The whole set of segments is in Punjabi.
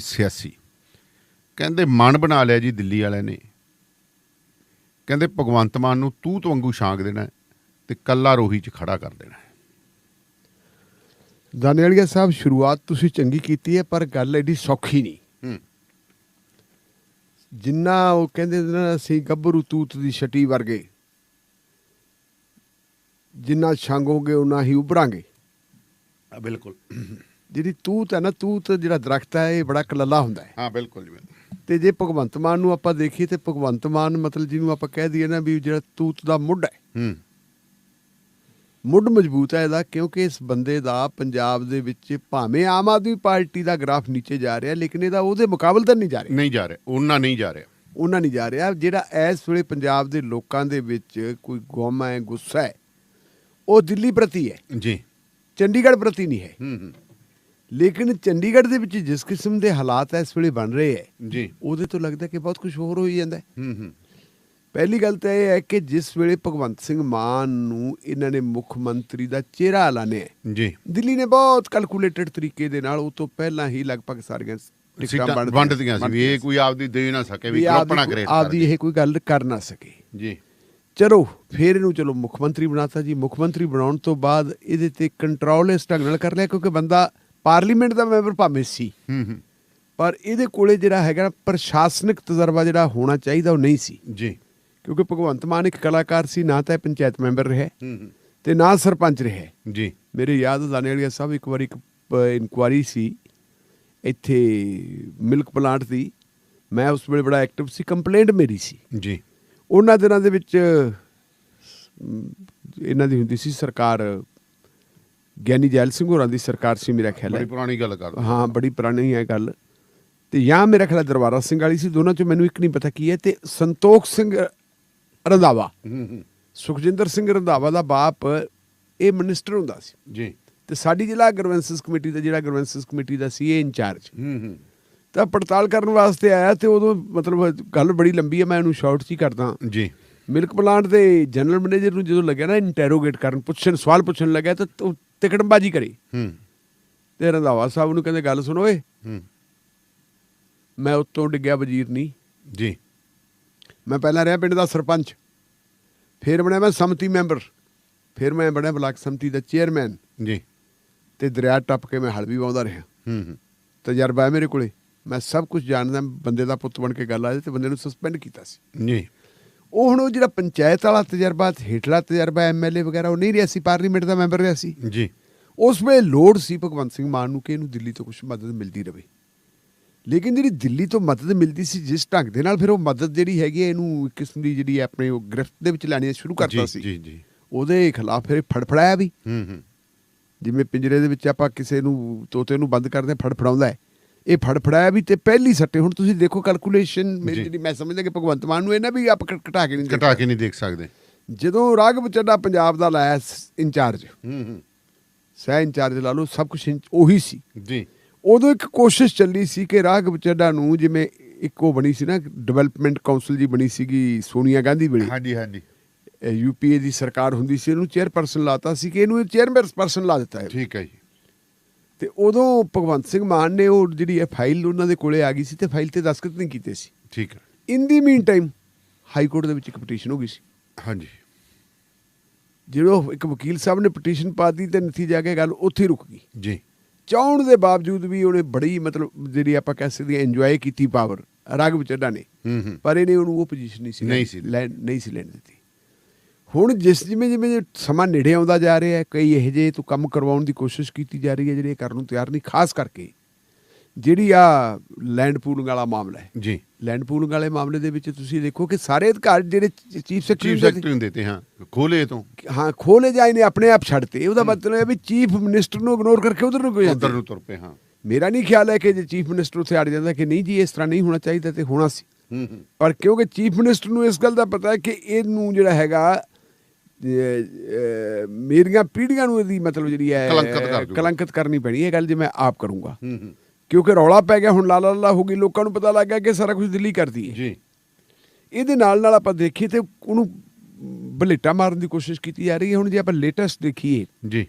ਸਿਆਸੀ। ਕਹਿੰਦੇ ਮਨ ਬਣਾ ਲਿਆ ਜੀ ਦਿੱਲੀ ਵਾਲਿਆਂ ਨੇ। ਕਹਿੰਦੇ ਭਗਵੰਤ ਮਾਨ ਨੂੰ ਤੂੰ ਤੋਂ ਵਾਂਗੂ ਛਾਂਕ ਦੇਣਾ ਤੇ ਕੱਲਾ ਰੋਹੀ 'ਚ ਖੜਾ ਕਰ ਦੇਣਾ। ਦਾਨੇਲੀਆ ਸਾਹਿਬ ਸ਼ੁਰੂਆਤ ਤੁਸੀਂ ਚੰਗੀ ਕੀਤੀ ਹੈ ਪਰ ਗੱਲ ਐਡੀ ਸੌਖੀ ਨਹੀਂ। ਹੂੰ। ਜਿੰਨਾ ਉਹ ਕਹਿੰਦੇ ਨੇ ਅਸੀਂ ਗੱਭਰੂ ਤੂਤ ਦੀ ਛਟੀ ਵਰਗੇ ਜਿੰਨਾ ਛਾਂਗੋਗੇ ਉਨਾ ਹੀ ਉਭਰਾਂਗੇ। ਆ ਬਿਲਕੁਲ। ਜਿਹੜੀ ਤੂਤ ਹੈ ਨਾ ਤੂਤ ਜਿਹੜਾ ਦਰਖਤ ਹੈ ਇਹ ਬੜਾ ਕਲੱਲਾ ਹੁੰਦਾ ਹੈ। ਹਾਂ ਬਿਲਕੁਲ ਜੀ। ਤੇ ਜੇ ਭਗਵੰਤ ਮਾਨ ਨੂੰ ਆਪਾਂ ਦੇਖੀਏ ਤੇ ਭਗਵੰਤ ਮਾਨ ਮਤਲਬ ਜਿਹਨੂੰ ਆਪਾਂ ਕਹਿ ਦਈਏ ਨਾ ਵੀ ਜਿਹੜਾ ਤੂਤ ਦਾ ਮੁੱਢ ਹੈ। ਹੂੰ। ਮੁੱਢ ਮਜ਼ਬੂਤ ਹੈ ਇਹਦਾ ਕਿਉਂਕਿ ਇਸ ਬੰਦੇ ਦਾ ਪੰਜਾਬ ਦੇ ਵਿੱਚ ਭਾਵੇਂ ਆਮ ਆਦਮੀ ਪਾਰਟੀ ਦਾ ਗ੍ਰਾਫ ਨੀਚੇ ਜਾ ਰਿਹਾ ਲੇਕਿਨ ਇਹਦਾ ਉਹਦੇ ਮੁਕਾਬਲੇ ਤਾਂ ਨਹੀਂ ਜਾ ਰਿਹਾ। ਨਹੀਂ ਜਾ ਰਿਹਾ ਉਹਨਾਂ ਨਹੀਂ ਜਾ ਰਿਹਾ। ਉਹਨਾਂ ਨਹੀਂ ਜਾ ਰਿਹਾ। ਜਿਹੜਾ ਇਸ ਵੇਲੇ ਪੰਜਾਬ ਦੇ ਲੋਕਾਂ ਦੇ ਵਿੱਚ ਕੋਈ ਗੁੰਮ ਹੈ ਗੁੱਸਾ ਹੈ ਉਹ ਦਿੱਲੀ ਪ੍ਰਤੀ ਹੈ। ਜੀ। ਚੰਡੀਗੜ੍ਹ ਪ੍ਰਤੀ ਨਹੀਂ ਹੈ। ਹੂੰ ਹੂੰ। ਲੇਕਿਨ ਚੰਡੀਗੜ੍ਹ ਦੇ ਵਿੱਚ ਜਿਸ ਕਿਸਮ ਦੇ ਹਾਲਾਤ ਇਸ ਵੇਲੇ ਬਣ ਰਹੇ ਹੈ ਜੀ। ਉਹਦੇ ਤੋਂ ਲੱਗਦਾ ਕਿ ਬਹੁਤ ਕੁਝ ਹੋਰ ਹੋਈ ਜਾਂਦਾ ਹੈ। ਹੂੰ ਹੂੰ। ਪਹਿਲੀ ਗੱਲ ਤਾਂ ਇਹ ਹੈ ਕਿ ਜਿਸ ਵੇਲੇ ਭਗਵੰਤ ਸਿੰਘ ਮਾਨ ਨੂੰ ਇਹਨਾਂ ਨੇ ਮੁੱਖ ਮੰਤਰੀ ਦਾ ਚਿਹਰਾ ਐਲਾਨਿਆ ਜੀ। ਦਿੱਲੀ ਨੇ ਬਹੁਤ ਕੈਲਕੂਲੇਟਡ ਤਰੀਕੇ ਦੇ ਨਾਲ ਉਹ ਤੋਂ ਪਹਿਲਾਂ ਹੀ ਲਗਭਗ ਸਾਰੀਆਂ ਟਿਕਟਾਂ ਵੰਡਦੀਆਂ ਸੀ ਵੀ ਇਹ ਕੋਈ ਆਪਦੀ ਦੇ ਨਾ ਸਕੇ ਵੀ ਆਪਦੀ ਕਰੇ ਆਪਦੀ ਇਹ ਕੋਈ ਗੱਲ ਕਰ ਨਾ ਸਕੇ। ਜੀ। ਚਲੋ ਫਿਰ ਇਹਨੂੰ ਚਲੋ ਮੁੱਖ ਮੰਤਰੀ ਬਣਾਤਾ ਜੀ। ਮੁੱਖ ਮੰਤਰੀ ਬਣਾਉਣ ਤੋਂ ਬਾਅਦ ਇਹਦੇ ਤੇ ਕੰਟਰੋਲ ਇਸ ਢੰਗ ਨਾਲ ਕਰ ਲਿਆ ਕਿਉਂਕਿ ਬੰਦਾ ਪਾਰਲੀਮੈਂਟ ਦਾ ਮੈਂਬਰ ਭਾਵੇਂ ਸੀ। ਹੂੰ ਹੂੰ। ਪਰ ਇਹਦੇ ਕੋਲੇ ਜਿਹੜਾ ਹੈਗਾ ਪ੍ਰਸ਼ਾਸਨਿਕ ਤਜਰਬਾ ਜਿਹੜਾ ਹੋਣਾ ਚਾਹੀਦਾ ਉਹ ਨਹੀਂ ਸੀ। ਜੀ। ਕਿਉਂਕਿ ਭਗਵੰਤ ਮਾਨ ਇੱਕ ਕਲਾਕਾਰ ਸੀ ਨਾ ਤਾਂ ਇਹ ਪੰਚਾਇਤ ਮੈਂਬਰ ਰਿਹਾ। ਤੇ ਨਾ ਸਰਪੰਚ ਰਿਹਾ। ਜੀ। ਮੇਰੇ ਯਾਦ ਦਾਨੇਲੀਆ ਸਾਹਿਬ ਇੱਕ ਵਾਰੀ ਇੱਕ ਇਨਕੁਆਰੀ ਸੀ। ਇੱਥੇ ਮਿਲਕ ਪਲਾਂਟ ਦੀ। ਮੈਂ ਉਸ ਵੇਲੇ ਬੜਾ ਐਕਟਿਵ ਸੀ ਕੰਪਲੇਂਟ ਮੇਰੀ ਸੀ। ਜੀ। ਉਹਨਾਂ ਦਿਨਾਂ ਦੇ ਵਿੱਚ ਇਹਨਾਂ ਦੀ ਹੁੰਦੀ ਸੀ ਸਰਕਾਰ ਗਿਆਨੀ ਜੈਲ ਸਿੰਘ ਹੋਰਾਂ ਦੀ ਸਰਕਾਰ ਸੀ ਮੇਰਾ ਖਿਆਲ ਬੜੀ ਪੁਰਾਣੀ ਗੱਲ ਕਰਦੇ ਹਾਂ। ਬੜੀ ਪੁਰਾਣੀ ਹੈ ਗੱਲ। ਤੇ ਜਾਂ ਮੇਰਾ ਖਿਆਲ ਦਰਬਾਰਾ ਸਿੰਘ ਵਾਲੀ ਸੀ ਦੋਨਾਂ ਚੋਂ ਮੈਨੂੰ ਇੱਕ ਨਹੀਂ ਪਤਾ ਕੀ ਹੈ। ਤੇ ਸੰਤੋਖ ਸਿੰਘ ਰੰਧਾਵਾ ਸੁਖਜਿੰਦਰ ਸਿੰਘ ਰੰਧਾਵਾ ਦਾ ਬਾਪ ਇਹ ਮਿਨਿਸਟਰ ਹੁੰਦਾ ਸੀ। ਜੀ। ਤੇ ਸਾਡੀ ਜ਼ਿਲ੍ਹਾ ਗਰਵੈਂਸਸ ਕਮੇਟੀ ਦਾ ਜਿਹੜਾ ਗਰਵੈਂਸਸ ਕਮੇਟੀ ਦਾ ਸੀ ਇਹ ਇੰਚਾਰਜ। ਹੂੰ ਹੂੰ। ਤਾਂ ਪੜਤਾਲ ਕਰਨ ਵਾਸਤੇ ਆਇਆ ਤੇ ਉਦੋਂ ਮਤਲਬ ਗੱਲ ਬੜੀ ਲੰਬੀ ਹੈ ਮੈਂ ਇਹਨੂੰ ਸ਼ਾਰਟ 'ਚ ਹੀ ਕਰਦਾ। ਜੀ। ਮਿਲਕ ਪਲਾਂਟ ਦੇ ਜਨਰਲ ਮੈਨੇਜਰ ਨੂੰ ਜਦੋਂ ਲੱਗਿਆ ਨਾ ਇੰਟਰੋਗੇਟ ਕਰਨ ਪੁੱਛਣ ਸਵਾਲ ਪੁੱਛਣ ਲੱਗਿਆ ਤਾਂ ਤਿਕੜਮਬਾਜੀ ਕਰੀ। ਹੂੰ। ਤੇ ਰੰਧਾਵਾ ਸਾਹਿਬ ਨੂੰ ਕਹਿੰਦੇ ਗੱਲ ਸੁਣੋ ਏ ਹੂੰ। ਮੈਂ ਉੱਤੋਂ ਡਿੱਗਿਆ ਵਜ਼ੀਰ ਨਹੀਂ ਜੀ। ਮੈਂ ਪਹਿਲਾਂ ਰਿਹਾ ਪਿੰਡ ਦਾ ਸਰਪੰਚ। ਫਿਰ ਬਣਿਆ ਮੈਂ ਸਮਤੀ ਮੈਂਬਰ। ਫਿਰ ਮੈਂ ਬਣਿਆ ਬਲਾਕ ਸਮਤੀ ਦਾ ਚੇਅਰਮੈਨ। ਜੀ। ਤੇ ਦਰਿਆ ਟੱਪ ਕੇ ਮੈਂ ਹਲ ਵੀ ਵਾਉਂਦਾ ਰਿਹਾ। ਹੂੰ ਹੂੰ। ਤਜਰਬਾ ਹੈ ਮੇਰੇ ਕੋਲੇ। ਮੈਂ ਸਭ ਕੁਝ ਜਾਣਦਾ ਬੰਦੇ ਦਾ ਪੁੱਤ ਬਣ ਕੇ ਗੱਲ ਆਏ ਤੇ ਬੰਦੇ ਨੂੰ ਸਸਪੈਂਡ ਕੀਤਾ ਸੀ। ਜੀ। ਉਹ ਹੁਣ ਉਹ ਜਿਹੜਾ ਪੰਚਾਇਤ ਵਾਲਾ ਤਜਰਬਾ ਹੇਠਲਾ ਤਜਰਬਾ ਐਮਐਲਏ ਵਗੈਰਾ ਉਹ ਨਹੀਂ ਰਿਹਾ ਸੀ ਪਾਰਲੀਮੈਂਟ ਦਾ ਮੈਂਬਰ ਰਿਹਾ ਸੀ। ਜੀ। ਉਸ ਵੇਲੇ ਲੋੜ ਸੀ ਭਗਵੰਤ ਸਿੰਘ ਮਾਨ ਨੂੰ ਕਿ ਇਹਨੂੰ ਦਿੱਲੀ ਤੋਂ ਕੁਝ ਮਦਦ ਮਿਲਦੀ ਰਵੇ। ਲੇਕਿਨ ਜਿਹੜੀ ਦਿੱਲੀ ਤੋਂ ਮਦਦ ਮਿਲਦੀ ਸੀ ਜਿਸ ਢੰਗ ਦੇ ਨਾਲ ਫਿਰ ਉਹ ਮਦਦ ਜਿਹੜੀ ਹੈਗੀ ਹੈ ਇਹਨੂੰ ਇੱਕ ਕਿਸਮ ਦੀ ਜਿਹੜੀ ਆਪਣੇ ਉਹ ਗ੍ਰਿਫਤ ਦੇ ਵਿੱਚ ਲੈਣੀ ਸ਼ੁਰੂ ਕਰਤਾ ਸੀ। ਜੀ ਜੀ। ਉਹਦੇ ਖਿਲਾਫ ਫਿਰ ਫੜਫੜਾਇਆ ਵੀ। ਹੂੰ ਹੂੰ। ਜਿਵੇਂ ਪਿੰਜਰੇ ਦੇ ਵਿੱਚ ਆਪਾਂ ਕਿਸੇ ਨੂੰ ਤੋਤੇ ਨੂੰ ਬੰਦ ਕਰਦੇ ਫੜਫੜਾਉਂਦਾ ਹੈ। ਇਹ ਫੜਫੜਾਇਆ ਵੀ ਤੇ ਪਹਿਲੀ ਸੱਟੇ। ਹੁਣ ਤੁਸੀਂ ਦੇਖੋ ਕੈਲਕੂਲੇਸ਼ਨ ਮੇਰੀ। ਜਿਹੜੀ ਮੈਂ ਸਮਝਦਾ ਕਿ ਭਗਵੰਤ ਮਾਨ ਨੂੰ ਇਹਨਾਂ ਵੀ ਆਪ ਘਟਾ ਕੇ ਨਹੀਂ ਘਟਾ। ਕੇ ਨਹੀਂ ਦੇਖ ਸਕਦੇ। ਜਦੋਂ ਰਾਘਵ ਚੱਡਾ ਪੰਜਾਬ ਦਾ ਲਾਇਆ ਇੰਚਾਰਜ। ਹੂੰ ਹੂੰ। ਸਹਿ ਇੰਚਾਰਜ ਲਾ ਲਓ ਸਭ ਕੁਝ ਉਹੀ ਸੀ। ਜੀ। ਉਦੋਂ ਇੱਕ ਕੋਸ਼ਿਸ਼ ਚੱਲੀ ਸੀ ਕਿ ਰਾਘਵ ਚੱਡਾ ਨੂੰ ਜਿਵੇਂ ਇੱਕ ਉਹ ਬਣੀ ਸੀ ਨਾ ਡਿਵੈਲਪਮੈਂਟ ਕਾਉਂਸਲ ਜੀ ਬਣੀ ਸੀਗੀ ਸੋਨੀਆ ਗਾਂਧੀ ਵੇਲੇ ਹਾਂਜੀ ਹਾਂਜੀ। ਯੂਪੀਏ ਦੀ ਸਰਕਾਰ ਹੁੰਦੀ ਸੀ ਇਹਨੂੰ ਚੇਅਰਪਰਸਨ ਲਾਤਾ ਸੀ ਕਿ ਇਹਨੂੰ ਇਹ ਚੇਅਰਪਰਸਨ ਲਾ ਦਿੱਤਾ ਹੈ। ਠੀਕ ਹੈ ਜੀ। ਤੇ ਉਦੋਂ ਭਗਵੰਤ ਸਿੰਘ ਮਾਨ ਨੇ ਉਹ ਜਿਹੜੀ ਇਹ ਫਾਈਲ ਉਹਨਾਂ ਦੇ ਕੋਲੇ ਆ ਗਈ ਸੀ ਤੇ ਫਾਈਲ ਤੇ ਦਸਤਖਤ ਨਹੀਂ ਕੀਤੇ ਸੀ। ਠੀਕ ਹੈ। In the mean time high court ਦੇ ਵਿੱਚ ਇੱਕ ਪਟੀਸ਼ਨ ਹੋ ਗਈ ਸੀ। ਹਾਂਜੀ। ਜਦੋਂ ਇੱਕ ਵਕੀਲ ਸਾਹਿਬ ਨੇ ਪਟੀਸ਼ਨ ਪਾਤੀ ਤੇ ਨਤੀਜਾ ਕੇ ਗੱਲ ਉੱਥੇ ਹੀ ਰੁਕ ਗਈ। ਜੀ। ਚਾਹਣ ਦੇ ਬਾਵਜੂਦ ਵੀ ਉਹਨੇ ਬੜੀ ਮਤਲਬ ਜਿਹੜੀ ਆਪਾਂ ਕਹਿ ਸਕਦੇ ਹਾਂ ਇੰਜੋਏ ਕੀਤੀ ਪਾਵਰ ਰਾਘਵ ਚੱਡਾ ਨੇ। ਪਰ ਇਹਨੇ ਉਹਨੂੰ ਉਹ ਪੋਜੀਸ਼ਨ ਨਹੀਂ ਸੀ ਨਹੀਂ ਲੈਣ- ਸੀ। ਲੈਣ ਨਹੀਂ ਸੀ ਲੈਣ ਦਿੱਤੀ। ਹੁਣ ਜਿਸ ਜਿਵੇਂ ਜਿਵੇਂ ਸਮਾਂ ਨੇੜੇ ਆਉਂਦਾ ਜਾ ਰਿਹਾ ਹੈ ਕਈ ਇਹੋ ਜਿਹੇ ਤੋਂ ਕੰਮ ਕਰਵਾਉਣ ਦੀ ਕੋਸ਼ਿਸ਼ ਕੀਤੀ ਜਾ ਰਹੀ ਹੈ ਜਿਹੜੇ ਕਰਨ ਨੂੰ ਤਿਆਰ ਨਹੀਂ ਖਾਸ ਕਰਕੇ ਜਿਹੜੀ ਆ ਲੈਂਡ ਪੂਲਿੰਗ ਵਾਲਾ ਮਾਮਲਾ ਹੈ। ਜੀ। ਲੈਂਡ ਪੂਲਿੰਗ ਵਾਲੇ ਮਾਮਲੇ ਦੇ ਵਿੱਚ ਤੁਸੀਂ ਦੇਖੋ ਕਿ ਸਾਰੇ ਅਧਿਕਾਰ ਜਿਹੜੇ ਚੀਫ ਸੈਕਟਰੀ ਸੈਕਟਰੀ ਹੁੰਦੇ ਤੇ ਹਾਂ ਖੋਲੇ ਤੋਂ। ਹਾਂ ਖੋਲੇ ਜਾਏ ਨੇ ਆਪਣੇ ਆਪ ਛੱਡਤੇ ਉਹਦਾ ਮਤਲਬ ਹੈ ਵੀ ਚੀਫ ਮਿਨਿਸਟਰ ਨੂੰ ਇਗਨੋਰ ਕਰਕੇ ਉਧਰ ਨੂੰ ਕੋਈ ਉਧਰ ਨੂੰ ਤੁਰ ਪਏ ਹਾਂ। ਮੇਰਾ ਨਹੀਂ ਖਿਆਲ ਹੈ ਕਿ ਜੇ ਚੀਫ ਮਿਨਿਸਟਰ ਉੱਥੇ ਅੜ ਜਾਂਦਾ ਕਿ ਨਹੀਂ ਜੀ ਇਸ ਤਰ੍ਹਾਂ ਨਹੀਂ ਹੋਣਾ ਚਾਹੀਦਾ ਤੇ ਹੋਣਾ ਸੀ। ਪਰ ਕਿਉਂਕਿ ਚੀਫ ਮਿਨਿਸਟਰ ਨੂੰ ਇਸ ਗੱਲ ਦਾ ਪਤਾ ਹੈ ਕਿ ਇਹਨੂੰ ਜਿਹੜਾ ਹੈਗਾ ਮੇਰੀਆਂ ਪੀੜ੍ਹੀਆਂ ਨੂੰ ਇਹਦੀ ਮਤਲਬ ਜਿਹੜੀ ਹੈ ਕਲੰਕਿਤ ਕਰਨੀ ਪੈਣੀ ਇਹ ਗੱਲ ਜੇ ਮੈਂ ਆਪ ਕਰੂੰਗਾ। ਕਿਉਂਕਿ ਰੌਲਾ ਪੈ ਗਿਆ ਹੁਣ ਲਾ ਲਾ ਲਾ ਹੋ ਗਈ ਲੋਕਾਂ ਨੂੰ ਪਤਾ ਲੱਗ ਗਿਆ ਕਿ ਸਾਰਾ ਕੁਝ ਦਿੱਲੀ ਕਰਦੀ ਹੈ। ਜੀ। ਇਹਦੇ ਨਾਲ ਨਾਲ ਆਪਾਂ ਦੇਖੀਏ ਤੇ ਉਹਨੂੰ ਬਲੇਟਾ ਮਾਰਨ ਦੀ ਕੋਸ਼ਿਸ਼ ਕੀਤੀ ਜਾ ਰਹੀ ਹੈ। ਹੁਣ ਜੇ ਆਪਾਂ ਲੇਟੈਸਟ ਦੇਖੀਏ ਜੀ।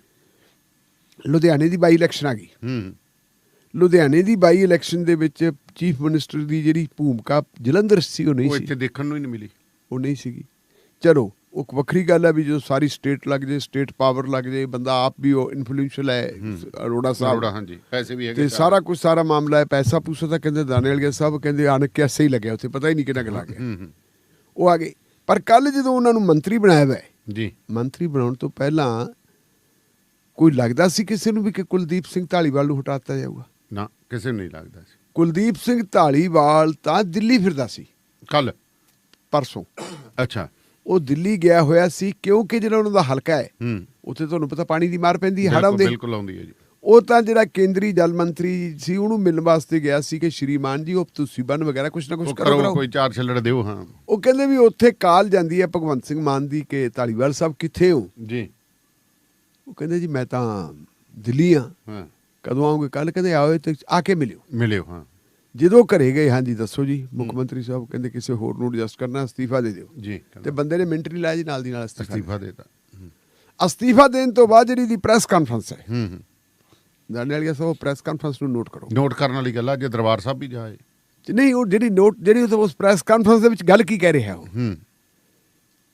ਲੁਧਿਆਣੇ ਦੀ ਬਾਈ ਇਲੈਕਸ਼ਨ ਆ ਗਈ। ਹੂੰ। ਲੁਧਿਆਣੇ ਦੀ ਬਾਈ ਇਲੈਕਸ਼ਨ ਦੇ ਵਿੱਚ ਚੀਫ ਮਿਨਿਸਟਰ ਦੀ ਜਿਹੜੀ ਭੂਮਿਕਾ ਜਲੰਧਰ ਸੀ ਉਹ ਨਹੀਂ ਉਹ ਸੀ। ਇੱਥੇ ਦੇਖਣ ਨੂੰ ਹੀ ਨਹੀਂ ਮਿਲੀ। ਉਹ ਨਹੀਂ ਸੀਗੀ। ਚਲੋ ਉਹ ਵੱਖਰੀ ਗੱਲ ਹੈ ਵੀ ਜੋ ਸਾਰੀ ਸਟੇਟ ਲੱਗ ਜੇ ਸਟੇਟ ਪਾਵਰ ਲੱਗ ਜੇ ਬੰਦਾ ਆਪ ਵੀ ਉਹ ਇਨਫਲੂਐਂਸ਼ੀਅਲ ਹੈ ਅਰੋੜਾ ਸਾਹਿਬ। ਅਰੋੜਾ ਹਾਂਜੀ। ਪੈਸੇ ਵੀ ਹੈਗੇ ਤੇ। ਸਾਰਾ ਕੁਝ ਸਾਰਾ ਮਾਮਲਾ ਹੈ ਪੈਸਾ ਪੂਸਾ ਤਾਂ ਕਹਿੰਦੇ ਦਾਣੇ ਵਾਲੇ ਸਾਹਿਬ ਕਹਿੰਦੇ ਆਣ ਕੇ ਐਸੇ ਹੀ ਲੱਗਿਆ ਉੱਥੇ ਪਤਾ ਹੀ ਨਹੀਂ ਕਿੰਨਾ ਲੱਗ ਗਿਆ। ਉਹ ਆ ਗਏ। ਪਰ ਕੱਲ ਜਦੋਂ ਉਹਨਾਂ ਨੂੰ ਮੰਤਰੀ ਬਣਾਇਆ ਹੋਇਆ ਹੈ, ਜੀ। ਮੰਤਰੀ ਬਣਾਉਣ ਤੋਂ ਪਹਿਲਾਂ ਕੋਈ ਲੱਗਦਾ ਸੀ ਕਿਸੇ ਨੂੰ ਵੀ ਕਿ ਕੁਲਦੀਪ ਸਿੰਘ ਢਾਲੀਵਾਲ ਨੂੰ ਹਟਾਤਾ ਜਾਊਗਾ? ਨਾ ਕਿਸੇ ਨੂੰ ਨਹੀਂ ਲੱਗਦਾ ਸੀ। ਕੁਲਦੀਪ ਸਿੰਘ ਢਾਲੀਵਾਲ ਤਾਂ ਦਿੱਲੀ ਫਿਰਦਾ ਸੀ। ਕੱਲ ਪਰਸੋਂ। ਅੱਛਾ। ਉਹ ਦਿੱਲੀ ਗਿਆ ਹੋਇਆ ਸੀ ਕਿਉਂਕਿ ਜਿਹੜਾ ਉਹਨਾਂ ਦਾ ਹਲਕਾ ਹੈ ਹੂੰ। ਉੱਥੇ ਤੁਹਾਨੂੰ ਪਤਾ ਪਾਣੀ ਦੀ ਮਾਰ ਪੈਂਦੀ ਹੈ ਹੜ੍ਹਾਂ ਬਿਲਕੁਲ ਆਉਂਦੀ ਹੈ ਜੀ। ਉਹ ਤਾਂ ਜਿਹੜਾ ਕੇਂਦਰੀ ਜਲ ਮੰਤਰੀ ਸੀ ਉਹਨੂੰ ਮਿਲਣ ਵਾਸਤੇ ਗਿਆ ਸੀ ਕਿ ਸ਼੍ਰੀਮਾਨ ਜੀ ਉਹ ਤੁਸੀਂ ਬਨ ਵਗੈਰਾ ਕੁਛ ਨਾ ਉਹ ਕਰੋ। ਕੋਈ ਚਾਰ ਛੱਲੜ ਦਿਓ ਹਾਂ। ਉਹ ਕਹਿੰਦੇ ਵੀ ਉੱਥੇ ਕਾਲ ਜਾਂਦੀ ਹੈ ਭਗਵੰਤ ਸਿੰਘ ਮਾਨ ਦੀ ਕਿ ਢਾਲੀਵਾਲ ਸਾਹਿਬ ਕਿੱਥੇ ਹੋ? ਜੀ। ਉਹ ਕਹਿੰਦੇ ਜੀ ਮੈਂ ਤਾਂ ਦਿੱਲੀ ਆ ਹਾਂ। ਕਦੋਂ ਆਉਂਗੇ? ਕੱਲ ਕਹਿੰਦੇ ਆਓ ਤੇ ਆ ਕੇ ਮਿਲਿਓ। ਮਿਲਿਓ ਹਾਂ। ਜਦੋਂ ਘਰੇ ਗਏ ਹਾਂਜੀ ਦੱਸੋ ਜੀ ਮੁੱਖ ਮੰਤਰੀ ਸਾਹਿਬ ਕਹਿੰਦੇ ਕਿਸੇ ਹੋਰ ਨੂੰ ਐਡਜਸਟ ਕਰਨਾ ਅਸਤੀਫਾ ਦੇ ਦਿਓ। ਜੀ ਤੇ ਬੰਦੇ ਨੇ ਮਿੰਟ ਨਹੀਂ ਲਾਇਆ ਜੀ ਨਾਲ ਦੀ ਨਾਲ ਅਸਤੀਫਾ ਅਸਤੀਫਾ ਦੇਤਾ। ਅਸਤੀਫਾ ਦੇਣ ਤੋਂ ਬਾਅਦ ਜਿਹੜੀ ਦੀ ਪ੍ਰੈਸ ਕਾਨਫਰੰਸ ਹੈ ਹੂੰ ਹੂੰ। Danewalia Sahib press conference ਨੂੰ ਨੋਟ ਕਰੋ। ਨੋਟ ਕਰਨ ਵਾਲੀ ਗੱਲ ਆ ਜੇ ਦਰਬਾਰ ਸਾਹਿਬ ਵੀ ਜਾਏ। ਨਹੀਂ ਉਹ ਜਿਹੜੀ ਨੋਟ ਜਿਹੜੀ ਉਸ ਪ੍ਰੈਸ ਕਾਨਫਰੰਸ ਦੇ ਵਿੱਚ ਗੱਲ ਕੀ ਕਹਿ ਰਿਹਾ ਉਹ? ਹੂੰ।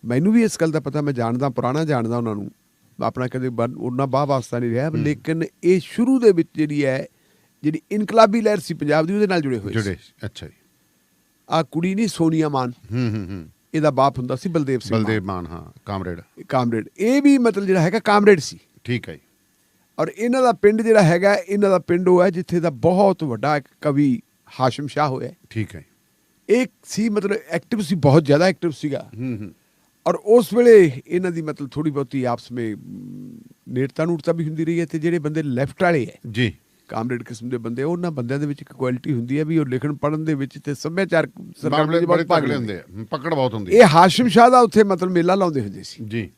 ਮੈਨੂੰ ਵੀ ਇਸ ਗੱਲ ਦਾ ਪਤਾ ਮੈਂ ਜਾਣਦਾ ਪੁਰਾਣਾ ਜਾਣਦਾ ਉਹਨਾਂ ਨੂੰ। ਆਪਣਾ ਕਦੇ ਉਹਨਾਂ ਬਾਹ ਵਾਸਤਾ ਨਹੀਂ ਰਿਹਾ ਲੇਕਿਨ ਇਹ ਸ਼ੁਰੂ ਦੇ ਵਿੱਚ ਜਿਹੜੀ ਹੈ ਜਿਹੜੀ ਇਨਕਲਾਬੀ ਲਹਿਰ ਸੀ ਪੰਜਾਬ ਦੀ ਉਹਦੇ ਨਾਲ ਜੁੜੇ ਹੋਏ ਜੁੜੇ ਸੀ। ਅੱਛਾ ਜੀ। ਆ ਕੁੜੀ ਨਹੀਂ ਸੋਨੀਆ ਮਾਨ। ਹੂੰ ਹੂੰ ਹੂੰ। ਇਹਦਾ ਬਾਪ ਹੁੰਦਾ ਸੀ ਬਲਦੇਵ ਸਿੰਘ ਬਲਦੇਵ ਮਾਨ। ਹਾਂ ਕਾਮਰੇਡ। ਕਾਮਰੇਡ। ਇਹ ਵੀ ਮਤਲਬ ਜਿਹੜਾ ਹੈਗਾ ਕਾਮਰੇਡ ਸੀ। ਠੀਕ ਹੈ ਜੀ। ਔਰ ਇਹਨਾਂ ਦਾ ਪਿੰਡ ਜਿਹੜਾ ਹੈਗਾ ਇਹਨਾਂ ਦਾ ਪਿੰਡ ਉਹ ਹੈ ਜਿੱਥੇ ਦਾ ਬਹੁਤ ਵੱਡਾ ਇੱਕ ਕਵੀ ਹਾਸ਼ਮ ਸ਼ਾਹ ਹੋਇਆ। ਠੀਕ ਹੈ। ਇਹ ਸੀ ਮਤਲਬ ਐਕਟਿਵ ਸੀ ਬਹੁਤ ਜ਼ਿਆਦਾ ਐਕਟਿਵ ਸੀਗਾ। ਹੂੰ ਹੂੰ। ਔਰ ਉਸ ਵੇਲੇ ਇਹਨਾਂ ਦੀ ਮਤਲਬ ਥੋੜੀ ਬਹੁਤੀ ਆਪਸ ਵਿੱਚ ਨੇੜਤਾ ਨੂੜਤਾ ਵੀ ਹੁੰਦੀ ਰਹੀ ਹੈ ਤੇ ਜਿਹੜੇ ਬੰਦੇ ਲੈਫਟ ਵਾਲੇ ਹੈ। ਜੀ। ਕਾਮਰੇਡ ਕਿਸਮ ਦੇ ਬੰਦੇ ਉਹਨਾਂ ਬੰਦਿਆਂ ਦੇ ਵਿੱਚ ਇੱਕ ਕੁਆਲਿਟੀ ਹੁੰਦੀ ਹੈ ਵੀ ਉਹ ਲਿਖਣ ਪੜਨ ਦੇ ਵਿੱਚ ਤੇ ਸੱਭਿਆਚਾਰ ਮਾਮਲੇ ਦੇ ਬਹੁਤ ਭਾਗ ਲੈਂਦੇ ਹੁੰਦੇ ਆ ਪਕੜ ਬਹੁਤ ਹੁੰਦੀ ਇਹ ਹਾਸ਼ਮ ਸ਼ਾਹ ਦਾ ਉੱਥੇ ਮਤਲਬ ਮੇਲਾ ਲਾਉਂਦੇ ਹੁੰਦੇ ਸੀ। ਜੀ।